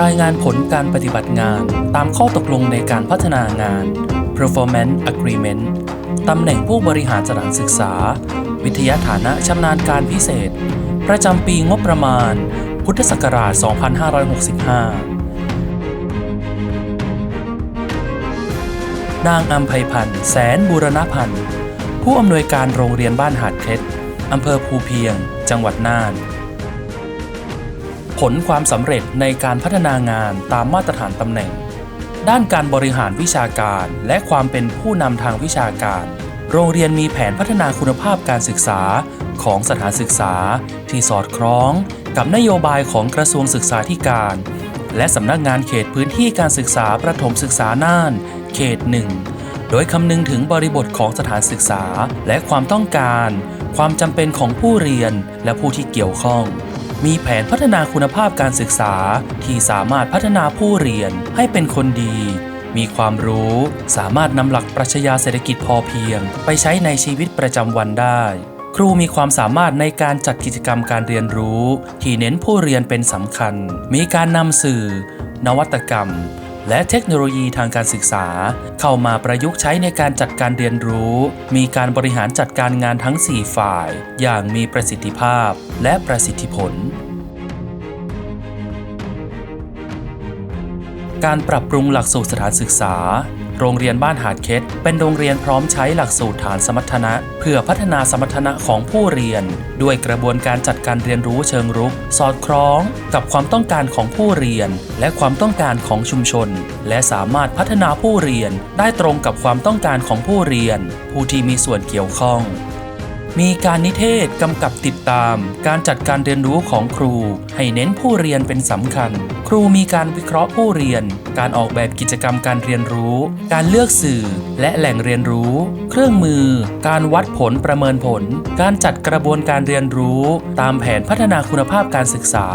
รายงานผลการปฏิบัติงานตามข้อตกลงในการพัฒนางาน performance agreement ตำแหน่งผู้บริหารสถานศึกษา วิทยาฐานะชำนาญการพิเศษ ประจำปีงบประมาณ พุทธศักราช 2565 นางอัมไพพันธ์แสนบูรณพันธ์ ผู้อำนวยการโรงเรียนบ้านหาดเคล็ดอำเภอภูเพียง จังหวัดน่าน ผลความสำเร็จในการพัฒนางานตามมาตรฐานตำแหน่ง ด้านการบริหารวิชาการและความเป็นผู้นำทางวิชาการ โรงเรียนมีแผนพัฒนาคุณภาพการศึกษาของสถานศึกษา ที่สอดคล้องกับนโยบายของกระทรวงศึกษาธิการ และสำนักงานเขตพื้นที่การศึกษาประถมศึกษาน่าน เขตหนึ่งโดยคำนึงถึงบริบทของสถานศึกษาและความต้องการ ความจำเป็นของผู้เรียนและผู้ที่เกี่ยวข้อง มีแผนพัฒนาคุณภาพการศึกษาที่สามารถพัฒนาผู้เรียนให้เป็นคนดี มีความรู้สามารถนำหลักปรัชญาเศรษฐกิจพอเพียง ไปใช้ในชีวิตประจำวันได้ ครูมีความสามารถในการจัดกิจกรรมการเรียนรู้ ที่เน้นผู้เรียนเป็นสำคัญ มีการนำสื่อ นวัตกรรม และเทคโนโลยีทางการศึกษา เข้ามาประยุกต์ใช้ในการจัดการเรียนรู้ มีการบริหารจัดการงานทั้ง 4 ฝ่าย อย่างมีประสิทธิภาพและประสิทธิผล การปรับปรุงหลักสูตรสถานศึกษา โรงเรียนบ้านหาดเคสเป็นโรงเรียนพร้อมใช้หลักสูตรฐานสมรรถนะ เพื่อพัฒนาสมรรถนะของผู้เรียน ด้วยกระบวนการจัดการเรียนรู้เชิงรุก สอดคล้องกับความต้องการของผู้เรียน และความต้องการของชุมชน และสามารถพัฒนาผู้เรียนได้ตรงกับความต้องการของผู้เรียน ผู้ที่มีส่วนเกี่ยวข้อง มีการนิเทศกำกับติดตาม การจัดการเรียนรู้ของครู ให้เน้นผู้เรียนเป็นสำคัญ ครูมีการวิเคราะห์ผู้เรียน การออกแบบกิจกรรมการเรียนรู้ การเลือกสื่อ และแหล่งเรียนรู้ เครื่องมือ การวัดผลประเมินผล การจัดกระบวนการเรียนรู้ ตามแผนพัฒนาคุณภาพการศึกษา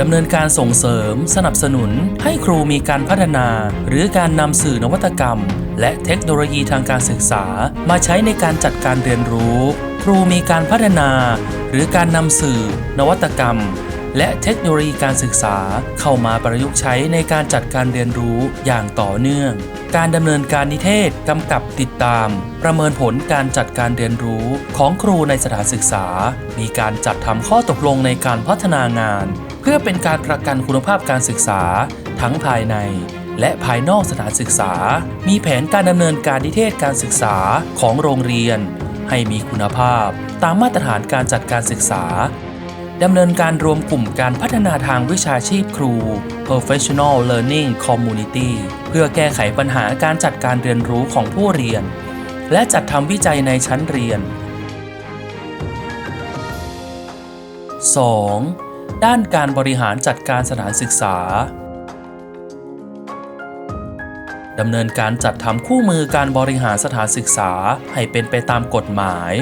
ดำเนินการส่งเสริม สนับสนุน ให้ครูมีการพัฒนา หรือการนำสื่อนวัตกรรม และเทคโนโลยีทางการศึกษามาใช้ในการจัดการเรียนรู้ ครูมีการพัฒนา หรือการนำสื่อ นวัตกรรม และเทคโนโลยีการศึกษาเข้ามาประยุกต์ใช้ในการจัดการเรียนรู้อย่างต่อเนื่อง การดำเนินการนิเทศกำกับติดตาม ประเมินผลการจัดการเรียนรู้ของครูในสถานศึกษา มีการจัดทำข้อตกลงในการพัฒนางาน เพื่อเป็นการประกันคุณภาพการศึกษาทั้งภายใน และภายนอกสถานศึกษา มีแผนการดำเนินการนิเทศการศึกษาของโรงเรียน ให้มีคุณภาพ ตามมาตรฐานการจัดการศึกษาดำเนินการรวมกลุ่มการพัฒนาทางวิชาชีพครู Professional Learning Community เพื่อแก้ไขปัญหาการจัดการเรียนรู้ของผู้เรียน และจัดทำวิจัยในชั้นเรียน 2. ด้านการบริหารจัดการสถานศึกษา ดำเนินการจัดทำคู่มือการบริหารสถานศึกษา ให้เป็นไปตามกฎหมาย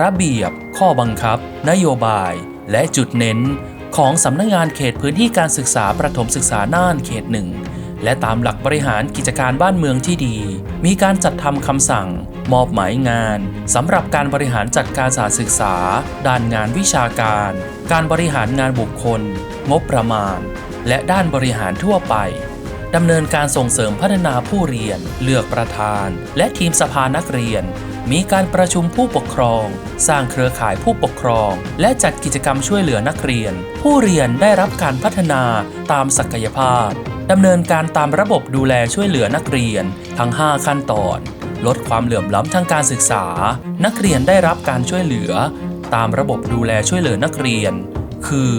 ระเบียบ ข้อบังคับ นโยบาย และจุดเน้น ของสำนักงานเขตพื้นที่การศึกษาประถมศึกษาน่านเขตหนึ่งและตามหลักบริหารกิจการบ้านเมืองที่ดี มีการจัดทำคำสั่ง มอบหมายงานสำหรับการบริหารจัดการสถานศึกษา ด้านงานวิชาการ การบริหารงานบุคคล งบประมาณ และด้านบริหารทั่วไป ดำเนินการส่งเสริมพัฒนาผู้เรียน เลือกประธาน และทีมสภานักเรียน มีการประชุมผู้ปกครอง สร้างเครือข่ายผู้ปกครอง และจัดกิจกรรมช่วยเหลือนักเรียน ผู้เรียนได้รับการพัฒนาตามศักยภาพดำเนินการตามระบบดูแลช่วยเหลือนักเรียนทั้ง 5 ขั้นตอน ลดความเหลื่อมล้ำทางการศึกษา นักเรียนได้รับการช่วยเหลือ ตามระบบดูแลช่วยเหลือนักเรียน คือ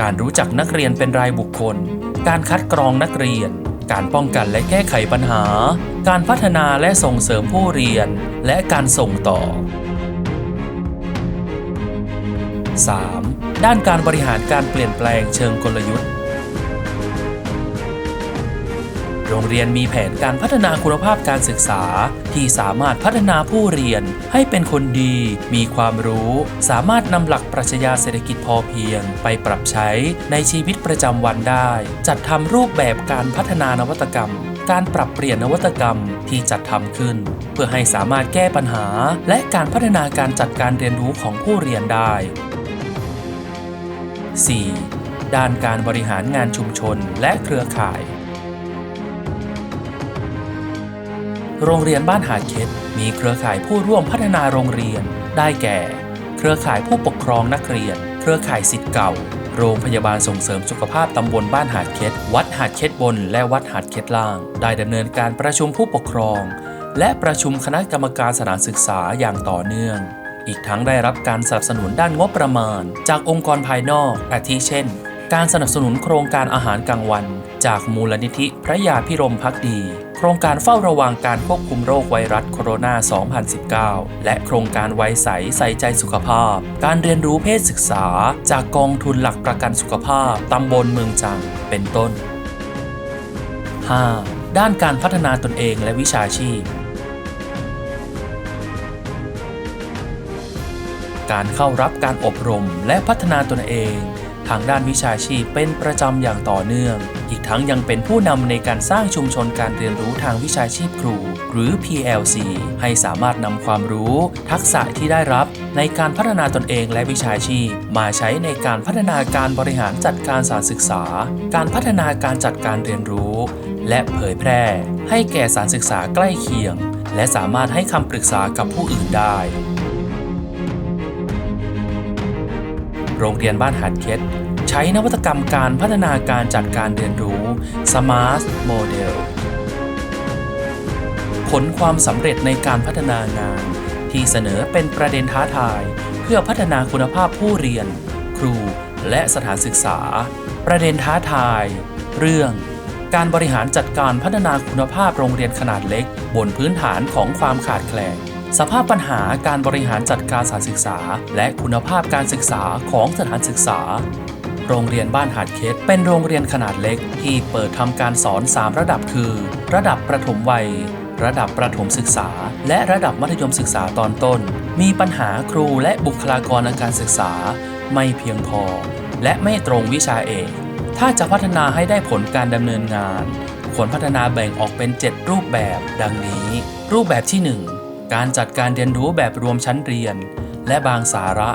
การรู้จักนักเรียนเป็นรายบุคคล การคัดกรองนักเรียน การป้องกันและแก้ไขปัญหา การพัฒนาและส่งเสริมผู้เรียน และการส่งต่อ 3. ด้านการบริหารการเปลี่ยนแปลงเชิงกลยุทธ์ โรงเรียนมีแผนการพัฒนาคุณภาพการศึกษา ที่สามารถพัฒนาผู้เรียนให้เป็นคนดี มีความรู้ สามารถนำหลักปรัชญาเศรษฐกิจพอเพียง ไปปรับใช้ในชีวิตประจำวันได้ จัดทำรูปแบบการพัฒนานวัตกรรมการปรับเปลี่ยนนวัตกรรมที่จัดทำขึ้น เพื่อให้สามารถแก้ปัญหา และการพัฒนาการจัดการเรียนรู้ของผู้เรียนได้ 4. ด้านการบริหารงานชุมชนและเครือข่าย โรงเรียนบ้านหาดเค็ดมีเครือข่ายผู้ร่วมพัฒนาโรงเรียน ได้แก่ เครือข่ายผู้ปกครองนักเรียน เครือข่ายสิทธิ์เก่า โรงพยาบาลส่งเสริมสุขภาพตำบลบ้านหาดเค็ดวัดหาดเค็ดบน และวัดหาดเค็ดล่าง ได้ดำเนินการประชุมผู้ปกครอง และประชุมคณะกรรมการสถานศึกษาอย่างต่อเนื่องอีกทั้งได้รับการสนับสนุนด้านงบประมาณ จากองค์กรภายนอก อาทิเช่น การสนับสนุนโครงการอาหารกลางวัน จากมูลนิธิพระยาพิรมพักดี ครงการเฝ้าระวังการควบคุมโรคไวรัสโคโรนา 2019 และโครงการไว้ใสใส่ใจสุขภาพ การเรียนรู้เพศศึกษา จากกองทุนหลักประกันสุขภาพ ตำบลเมืองจัง เป็นต้น 5. ด้านการพัฒนาตนเองและวิชาชีพการเข้ารับการอบรมและพัฒนาตนเอง ทางด้านวิชาชีพเป็นประจำอย่างต่อเนื่อง อีกทั้งยังเป็นผู้นำในการสร้างชุมชนการเรียนรู้ทางวิชาชีพครู หรือ PLC ให้สามารถนำความรู้ ทักษะที่ได้รับ ในการพัฒนาตนเองและวิชาชีพ มาใช้ในการพัฒนาการบริหารจัดการสารศึกษา การพัฒนาการจัดการเรียนรู้ และเผยแพร่ ให้แก่สารศึกษาใกล้เคียง และสามารถให้คำปรึกษากับผู้อื่นได้โรงเรียนบ้านหาดเค็ด ใช้นวัตกรรมการพัฒนาการจัดการเรียนรู้ Smart Model ผลความสำเร็จในการพัฒนางาน ที่เสนอเป็นประเด็นท้าทาย เพื่อพัฒนาคุณภาพผู้เรียน ครูและสถานศึกษา ประเด็นท้าทาย เรื่อง การบริหารจัดการพัฒนาคุณภาพโรงเรียนขนาดเล็ก บนพื้นฐานของความขาดแคลนสภาพปัญหาการบริหารจัดการสถานศึกษา และคุณภาพการศึกษาของสถานศึกษา โรงเรียนบ้านหาดเค็ดเป็นโรงเรียนขนาดเล็กที่เปิดทำการสอน 3 ระดับคือ ระดับประถมวัย ระดับประถมศึกษา และระดับมัธยมศึกษาตอนต้น มีปัญหาครูและบุคลากรทางการศึกษา ไม่เพียงพอ และไม่ตรงวิชาเอก ถ้าจะพัฒนาให้ได้ผลการดำเนินงานควรพัฒนาแบ่งออกเป็น 7 รูปแบบ ดังนี้ รูปแบบที่ 1 การจัดการเรียนรู้แบบรวมชั้นเรียน และบางสาระ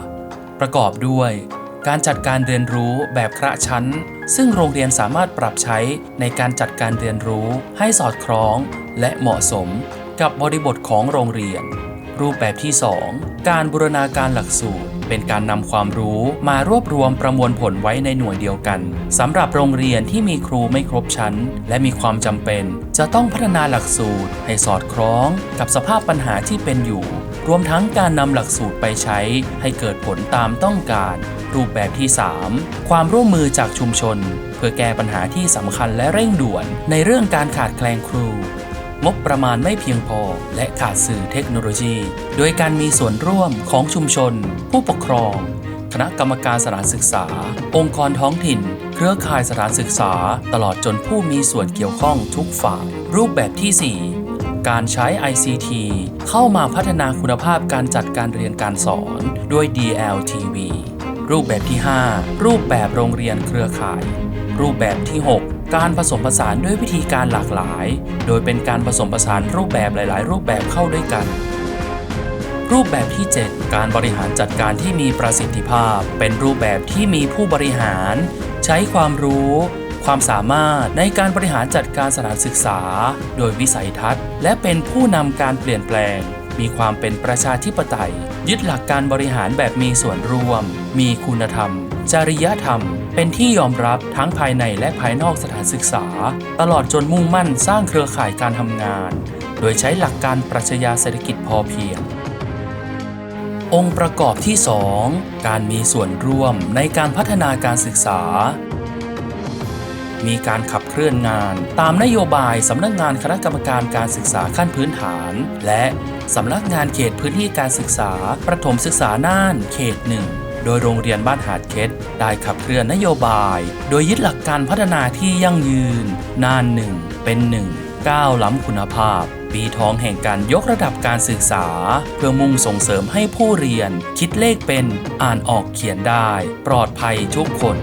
ประกอบด้วย การจัดการเรียนรู้แบบคระชั้น ซึ่งโรงเรียนสามารถปรับใช้ในการจัดการเรียนรู้ให้สอดคล้อง และเหมาะสมกับบริบทของโรงเรียน รูปแบบที่ 2 การบูรณาการหลักสูตร เป็นการนำความรู้มารวบรวมประมวลผลไว้ในหน่วยเดียวกันสำหรับโรงเรียนที่มีครูไม่ครบชั้น และมีความจำเป็น จะต้องพัฒนาหลักสูตร ให้สอดคล้องกับสภาพปัญหาที่เป็นอยู่ รวมทั้งการนำหลักสูตรไปใช้ ให้เกิดผลตามต้องการ รูปแบบที่ 3 ความร่วมมือจากชุมชน เพื่อแก้ปัญหาที่สำคัญและเร่งด่วน ในเรื่องการขาดแคลนครู งบประมาณไม่เพียงพอ และขาดสื่อเทคโนโลยี โดยการมีส่วนร่วมของชุมชน ผู้ปกครอง คณะกรรมการสถานศึกษา องค์กรท้องถิ่น เครือข่ายสถานศึกษา ตลอดจนผู้มีส่วนเกี่ยวข้องทุกฝ่าย รูปแบบที่ 4การใช้ ICT เข้ามาพัฒนาคุณภาพการจัดการเรียนการสอนด้วย DLTV รูปแบบที่ 5 รูปแบบโรงเรียนเครือข่าย รูปแบบที่6 การผสมผสานด้วยวิธีการหลากหลาย โดยเป็นการผสมผสานรูปแบบหลาย ๆ รูปแบบเข้าด้วยกัน รูปแบบที่ 7 การบริหารจัดการที่มีประสิทธิภาพ เป็นรูปแบบที่มีผู้บริหาร ใช้ความรู้ ความสามารถในการบริหารจัดการสถานศึกษา โดยวิสัยทัศน์ และเป็นผู้นำการเปลี่ยนแปลง มีความเป็นประชาธิปไตย ยึดหลักการบริหารแบบมีส่วนร่วม มีคุณธรรม จริยธรรม เป็นที่ยอมรับทั้งภายในและภายนอกสถานศึกษา ตลอดจนมุ่งมั่นสร้างเครือข่ายการทำงาน โดยใช้หลักการปรัชญาเศรษฐกิจพอเพียงองค์ประกอบที่ 2 การมีส่วนร่วมในการพัฒนาการศึกษา มีการขับเคลื่อนงาน ตามนโยบายสำนักงานคณะกรรมการการศึกษาขั้นพื้นฐาน และสำนักงานเขตพื้นที่การศึกษา ประถมศึกษาน่านเขตหนึ่งโดยโรงเรียนบ้านหาดเค็ดได้ขับเคลื่อนนโยบาย โดยยึดหลักการพัฒนาที่ยั่งยืนน่านหนึ่งเป็นหนึ่งก้าวล้ำคุณภาพ ปีทองแห่งการยกระดับการศึกษา เพื่อมุ่งส่งเสริมให้ผู้เรียน คิดเลขเป็นอ่านออกเขียนได้ ปลอดภัยทุกคน